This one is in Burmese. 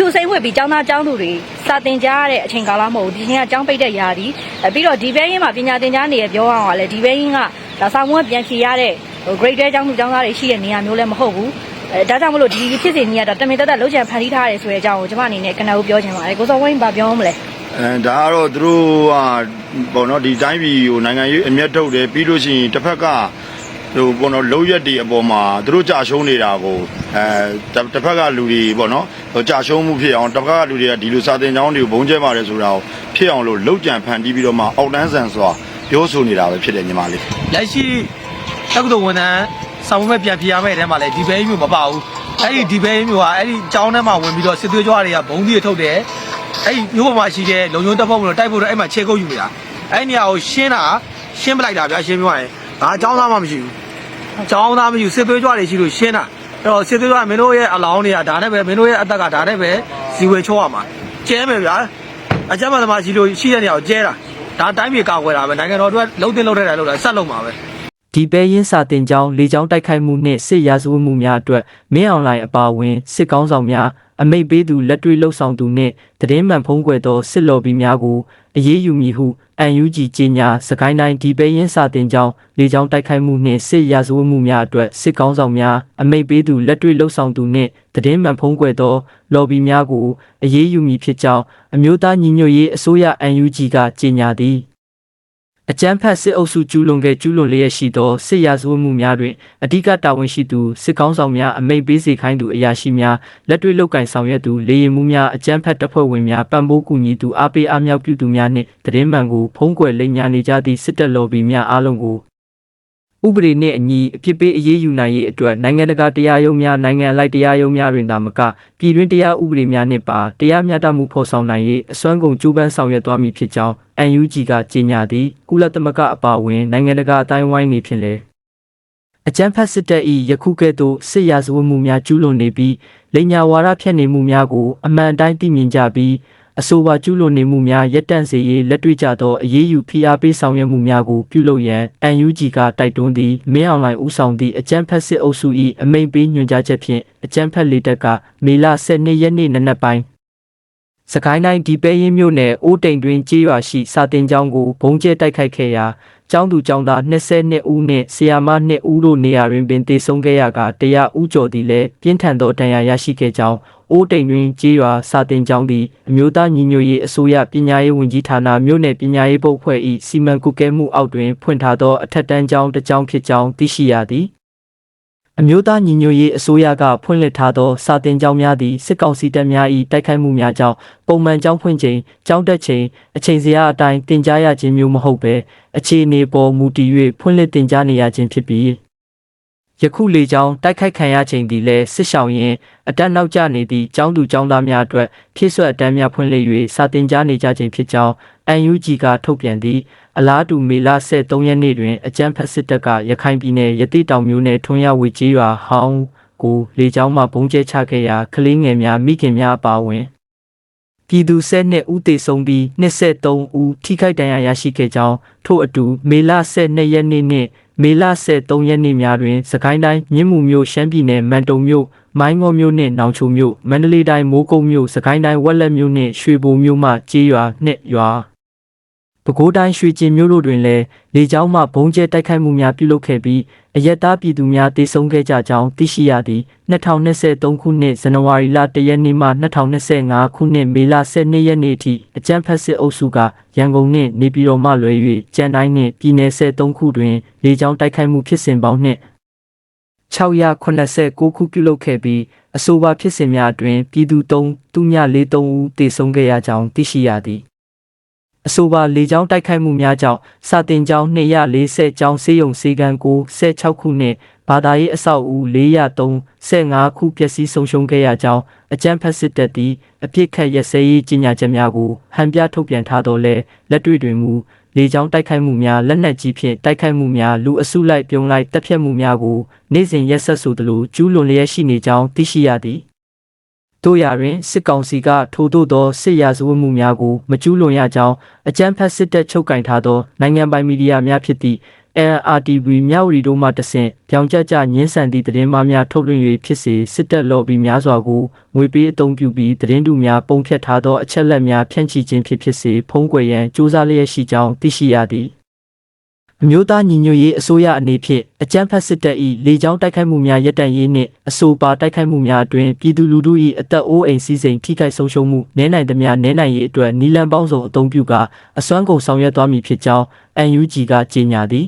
ဖြူစိမ့်ဝင်ပြီးကျောင်းသားကျောင်းသူတွေစာသင်ကြားရတဲ့အချိန်ကာလမဟုတ်ဘူးဒီချိန်ကကျောင်းပိတ်တဲ့ရာသီပြီးတော့ဒီဘဲရင်းမှာပညာသင်ကြားနေရပြောရအောင်ကလည်းဒီဘဲရင်းကဒါဆောင်ဝင်ပြန်ဖြေရတဲ့ grade တဲ့ကျောင်းသူကျောင်းသားတွေရှိတဲ့နေရာမျိုးလည်းမဟုတ်ဘူးအဲဒါကြောင့်မလို့ဒီဖြစ်စဉ်ကြီးကဒါတမင်တသက်လှုပ်ချံဖန်တီးထားရဲဆိုတဲ့အကြောင်းကိုကျွန်မအနေနဲ့ကနအုပ်ပြောချင်ပါတယ်ကိုစောဝင်းဘာပြောမလဲအဲဒါကတော့သူတို့ကပေါ့နော်ဒီတိုင်းပြည်ကိုနိုင်ငံရေးအမျက်ထုတ်တယ်ပြီးလို့ရှိရင်တစ်ဖက်က ဟိုပေါ့နော်လုံရက်တွေအပေါ်မှာသူတို့ကြာရှုံးနေတာကိုအဲတစ်တစ်ဖက်ကလူတွေပေါ့နော်ဟိုကြာရှုံးမှုဖြစ်အောင်တစ်ဖက်ကလူတွေကဒီလိုစာတင်ကြောင်းတွေကိုဘုံကျဲပါတယ်ဆိုတာကိုဖြစ်အောင်လို့လုံကြံဖန်တီးပြီးတော့မှအောက်တန်းဆန်စွာပြောဆိုနေတာပဲဖြစ်တယ်ညီမလေးလက်ရှိတက္ကသိုလ်ဝန်ထမ်းဆောင်မဲ့ပြန်ပြရမယ့်အထဲမှာလည်းဒီဘဲမျိုးမပါဘူးအဲ့ဒီဒီဘဲမျိုးကအဲ့ဒီကျောင်းထဲမှာဝင်ပြီးတော့စစ်သွေးကြွားတွေကဘုံကြီးထုတ်တယ်အဲ့ဒီမျိုးပေါ်မှာရှိတဲ့လုံယုံတပ်ဖွဲ့ဝင်တို့တိုက်ဖို့တော့အဲ့မှာခြေကုပ်ယူနေတာအဲ့ဒီနေရာကိုရှင်းတာရှင်းပလိုက်တာဗျာရှင်းပြရရင် ဒါကျောင်းသားမှမရှိဘူးကျောင်းသားမရှိဘူးစစ်သွေးကြွားတွေရှိလို့ရှင်းတာအဲ့တော့စစ်သွေးကြွားမင်းတို့ရဲ့အလောင်းတွေကဒါနဲ့ပဲမင်းတို့ရဲ့အသက်ကဒါနဲ့ပဲဇီဝေချိုးရမှာကျဲမယ်ဗျာအကြမ်းဖက်သမားရှိလို့ရှိတဲ့နေရာကိုကျဲတာဒါတိုင်းပြည်ကောက်ွယ်တာပဲနိုင်ငံတော်အတွက်လုံးတင်လုံးတဲ့တယ်လို့လည်းဆက်လုံးပါပဲဒီပဲရင်စာတင်ကြောင်းလေကြောင်းတိုက်ခိုက်မှုနှင့်စစ်ရာဇဝတ်မှုများအတွက်မင်းအွန်လိုင်းအပါအဝင်စစ်ကောင်းဆောင်များအမိတ်ပေးသူလက်တွေ့လှုပ်ဆောင်သူနှင့်တည်င်းမှန်ဖုံးကွယ်သောစစ်လော်ဘီများကိုအရေးယူမည်ဟု UNG ကြီးညာစကိုင်းတိုင်းဒီပဲရင်စာတင်ကြောင်းလေကြောင်းတိုက်ခိုက်မှုနှင့်စစ်ရာဇဝတ်မှုများအတွက်စစ်ကောင်းဆောင်များအမိတ်ပေးသူလက်တွေ့လှုပ်ဆောင်သူနှင့်တည်င်းမှန်ဖုံးကွယ်သော လော်ဘီများကိုအရေးယူမည်ဖြစ်ကြောင်းအမျိုးသားညီညွတ်ရေးအစိုးရ UNG ကကြေညာသည် အကြမ်းဖက်စစ်အုပ်စုကျူးလွန်ခဲ့ကျူးလွန်လျက်ရှိသောစစ်ရာဇဝတ်မှုများတွင်အ धिक တာဝန်ရှိသူစစ်ကောင်းဆောင်များအမိန့်ပေးစေခိုင်းသူအရာရှိများလက်တွေ့လုပ်ကင်ဆောင်ရွက်သူလေရင်မှုများအကြမ်းဖက်တပ်ဖွဲ့ဝင်များပံ့ပိုးကူညီသူအားပေးအားမြောက်ပြုသူများနှင့်တရင်မှန်ကိုဖုံးကွယ်လိမ်ညာနေကြသည့်စစ်တပ်လော်ဘီများအားလုံးကိုဥပဒေနှင့်အညီအဖြစ်ပေးအရေးယူနိုင်ရေးအတွက်နိုင်ငံတကာတရားရုံးများနိုင်ငံအလိုက်တရားရုံးများတွင်သာမကပြည်တွင်းတရားဥပဒေများနှင့်ပါတရားမျှတမှုဖော်ဆောင်နိုင်ရေးအစွမ်းကုန်ကြိုးပမ်းဆောင်ရွက်သွားမည်ဖြစ်ကြောင်း UNG ကကြေညာသည်ကုလသမဂ္ဂအပါအဝင်နိုင်ငံတကာအတိုင်းဝိုင်းနေဖြင့်လည်းအကြမ်းဖက်စစ်တပ်၏ယခုကဲ့သို့စစ်ရာဇဝတ်မှုများကျူးလွန်နေပြီးလိညာဝါဒဖြန့်နေမှုများကိုအမှန်တိုင်းသိမြင်ကြပြီးအဆိုပါကျူးလွန်နေမှုများရပ်တန့်စေရေးလက်တွေ့ကျသောအရေးယူဖိအားပေးဆောင်ရွက်မှုများကိုပြုလုပ်ရန် UNG ကတိုက်တွန်းသည်မင်းအောင်လှိုင်ဦးဆောင်သည့်အကြမ်းဖက်စစ်အုပ်စု၏အမိန့်ပေးညွှန်ကြားချက်ဖြင့်အကြမ်းဖက်လေတပ်ကမေလ12ရက်နေ့နနက်ပိုင်း စကိုင်းတိုင်းဒီပဲရင်မြို့နယ်အိုးတိမ်တွင်ကြေးရွာရှိစာတင်ကျောင်းကိုဘုံကျဲတိုက်ခိုက်ခဲ့ရာကျောင်းသူကျောင်းသား22ဦးနှင့်ဆရာမ2ဦးတို့နေရာတွင်ပင်တေဆုံးခဲ့ရကတရားဦးကျော်သည်လည်းပြင်းထန်သောဒဏ်ရာရရှိခဲ့ကြောင်းအိုးတိမ်တွင်ကြေးရွာစာတင်ကျောင်းသည်အမျိုးသားညီညွတ်ရေးအစိုးရပညာရေးဝန်ကြီးဌာနမြို့နယ်ပညာရေးပုတ်ဖွဲ့၏စီမံကုကဲမှုအောက်တွင်ဖွင့်ထားသောအထက်တန်းကျောင်းတစ်ကျောင်းဖြစ်ကြောင်းသိရှိရသည် အမျိုးသားညီညွတ်ရေးအစိုးရကဖွင့်လှစ်ထားသောစာတင်ကျောင်းများသည့်စစ်ကောင်စီတပ်များ၏တိုက်ခိုက်မှုများကြောင့်ပုံမှန်ကျောင်းဖွင့်ချိန်ကျောင်းတက်ချိန်အချိန်စရာအတိုင်းတင် जा ရခြင်းမျိုးမဟုတ်ဘဲအခြေအနေပေါ်မူတည်၍ဖွင့်လှစ်တင် जा နေရခြင်းဖြစ်ပြီး ယခုလေကျောင်းတိုက်ခိုက်ခံရချိန်သည်လည်းစစ်ဆောင်ရင်အတက်နောက်ကျနေသည့်ကျောင်းသူကျောင်းသားများအတွက်ဖြည့်ဆွတ်အတန်းများဖွင့်လှစ်၍စာတင် जा နေကြခြင်းဖြစ်ကြောင်း UNG ကထုတ်ပြန်သည့်အလားတူမေလ23ရက်နေ့တွင်အကြမ်းဖက်စစ်တပ်ကရခိုင်ပြည်နယ်ရတိတောင်မြို့နယ်ထွန်းရဝေကြီးရွာဟောင်းကိုလေကြောင်းမှပုံကျဲချခဲ့ရာကလေးငယ်များမိခင်များအပါအဝင်ပြည်သူ၁၂ဦးသေဆုံးပြီး23ဦးထိခိုက်ဒဏ်ရာရရှိခဲ့ကြောင်းထို့အတူမေလ12ရက်နေ့နှင့် မေလ13ရက်နေ့များတွင်စကိုင်းတိုင်းမြင်းမူမြို့ရှမ်းပြည်နယ်မန်တုံမြို့မိုင်းငေါမြို့နှင့်နောင်ချိုမြို့မန္တလေးတိုင်းမိုးကုတ်မြို့စကိုင်းတိုင်းဝက်လက်မြို့နှင့်ရွှေဘိုမြို့မှကြေးရွာနှင့်ရွာပဲခူးတိုင်းရွှေကျင်မြို့တို့တွင်လည်းလေကြောင်းမှဘုံကျဲတိုက်ခိုက်မှုများပြုလုပ်ခဲ့ပြီး အရက်သားပြည်သူများတေဆုံးခဲ့ကြကြောင်းသိရှိရသည်2023ခုနှစ်ဇန်နဝါရီလ1ရက်နေ့မှ2025ခုနှစ်မေလ12ရက်နေ့ထိအကြမ်းဖက်စစ်အုပ်စုကရန်ကုန်နှင့်နေပြည်တော်မှလွဲ၍ကြံတိုင်းနှင့်ပြည်내73ခုတွင်လေကြောင်းတိုက်ခိုက်မှုဖြစ်စဉ်ပေါင်းနှင့်689ခုပြုလုပ်ခဲ့ပြီးအဆိုပါဖြစ်စဉ်များအတွင်ပြည်သူ3သူည43ဦးတေဆုံးခဲ့ရကြောင်းသိရှိရသည် အဆိုပါလေကြောင်းတိုက်ခိုက်မှုများကြောင့်စာတင်ကျောင်း240ကျောင်းဆေးရုံဆေးကန်းကို16ခုနှင့်ဘာသာရေးအဆောက်အဦ435ခုပျက်စီးဆုံးရှုံးခဲ့ရကြောင်းအကြမ်းဖက်စစ်တပ်သည်အပြစ်ခတ်ရစဲရေးကြီးညာချက်များကိုဟန်ပြထုတ်ပြန်ထားတော်လဲလက်တွေ့တွင်မူလေကြောင်းတိုက်ခိုက်မှုများလက်နက်ကြီးဖြင့်တိုက်ခိုက်မှုများလူအစုလိုက်ပြုံလိုက်တပ်ဖြတ်မှုများကိုနေ့စဉ်ရက်ဆက်ဆိုသလိုကျူးလွန်လျက်ရှိနေကြောင်းသိရှိရသည် တို့ရာတွင်စစ်ကောင်စီကထို့သို့သောစစ်ရာဇဝတ်မှုများကိုမကျူးလွန်ရကြောင်းအကြမ်းဖက်စစ်တပ်ချုပ်ကင်ထားသောနိုင်ငံပိုင်မီဒီယာများဖြစ်သည့် LRTV မြဝတီတို့မှတဆင့်ပြောင်ကြကြညင်းဆန်သည့်သတင်းမှားများထုတ်လွှင့်၍ဖြစ်စေစစ်တပ်လော်ဘီများစွာကိုငွေပေးအုံပြုပြီးသတင်းတူများပုံဖြတ်ထားသောအချက်လက်များဖြန့်ချိခြင်းဖြစ်ဖြစ်စေဖုံးကွယ်ရန်စ조사လျက်ရှိကြောင်းသိရှိရသည် အမျိုးသားညီညွတ်ရေးအစိုးရအနေဖြင့်အကြမ်းဖက်စစ်တပ်၏လေကြောင်းတိုက်ခိုက်မှုများရပ်တန့်ရေးနှင့်အဆိုပါတိုက်ခိုက်မှုများအတွင်ပြည်သူလူထု၏အသက်အိုးအိမ်စည်းစိမ်ထိခိုက်ဆုံးရှုံးမှုနည်းနိုင်သမျှနည်းနိုင်ရေးအတွက်နီလန်ပေါင်းစုံအုံပြုကာအစွမ်းကုန်ဆောင်ရွက်သွားမည်ဖြစ်ကြောင်း UNG ကကြေညာသည်